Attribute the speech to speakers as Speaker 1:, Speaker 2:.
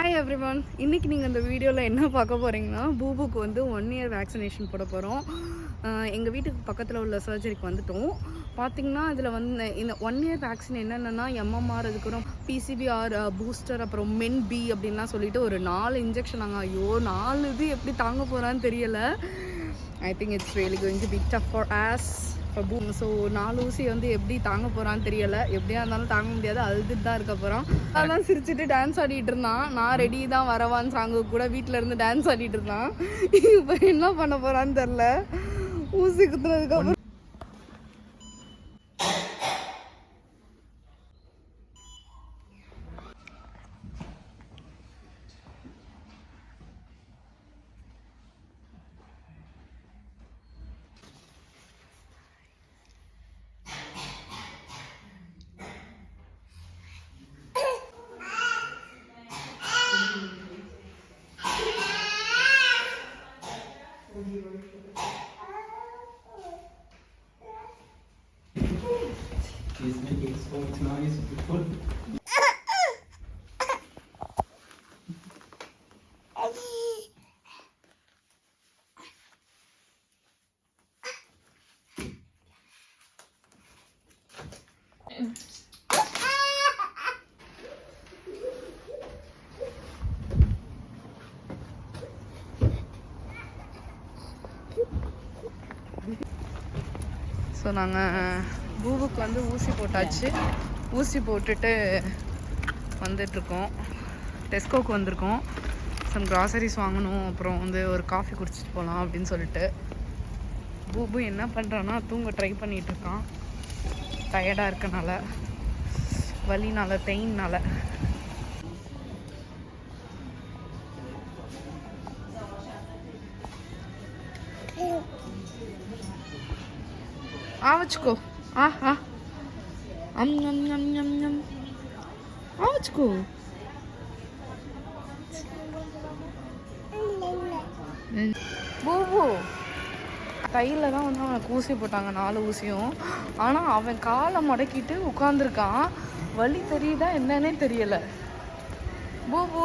Speaker 1: Hi everyone இன்றைக்கி நீங்கள் இந்த வீடியோவில் என்ன பார்க்க போகிறீங்கன்னா பூபுக்கு வந்து ஒன் இயர் வேக்சினேஷன் போட போகிறோம் எங்கள் வீட்டுக்கு பக்கத்தில் உள்ள சர்ஜரிக்கு வந்துட்டோம். பார்த்தீங்கன்னா அதில் வந்து இந்த ஒன் இயர் வேக்சின் என்னென்னா எம்எம்ஆர் அதுக்கப்புறம் பிசிபிஆர் பூஸ்டர் அப்புறம் மென் பி அப்படின்லாம் சொல்லிட்டு ஒரு நாலு இன்ஜெக்ஷன் நாங்கள் ஐயோ நாலு இது எப்படி தாங்க போகிறான்னு தெரியலை. I think it's really going to be tough for us so நாலு ஊசி வந்து எப்படி தாங்க போகிறான்னு தெரியல. எப்படியா இருந்தாலும் தாங்க முடியாது. அழுதுட்டு தான் இருக்க போகிறான் அதான் சிரிச்சுட்டு டான்ஸ் ஆடிட்டு இருந்தான். நான் ரெடி தான் வரவான்னு சாங்கு கூட வீட்டில் இருந்து டான்ஸ் ஆடிட்டு இருந்தான். இப்போ என்ன பண்ண போகிறான்னு தெரில ஊசி குத்துனதுக்கு
Speaker 2: She's making so much noise
Speaker 1: so நாங்கள் பூபுக்கு வந்து ஊசி போட்டாச்சு. ஊசி போட்டுட்டு வந்துட்டுருக்கோம். டெஸ்கோக்கு வந்திருக்கோம். சம் கிராசரிஸ் வாங்கணும். அப்புறம் வந்து ஒரு காஃபி குடிச்சிட்டு போகலாம் அப்படின்னு சொல்லிட்டு. பூபு என்ன பண்ணுறான்னா தூங்க ட்ரை பண்ணிகிட்ருக்கான் இருக்கான். டயர்டாக இருக்கனால வலினால பெயின்னால Авочку. Ага. Ам-ням-ням-ням-ням. Авочку. ஞம் ஆ பூபு கையில் தான் வந்து அவனுக்கு ஊசி போட்டாங்க நாலு ஊசியும் ஆனால் அவன் காலை மடக்கிட்டு உட்காந்துருக்கான் வழி தெரியுதா என்னன்னே தெரியல பூபு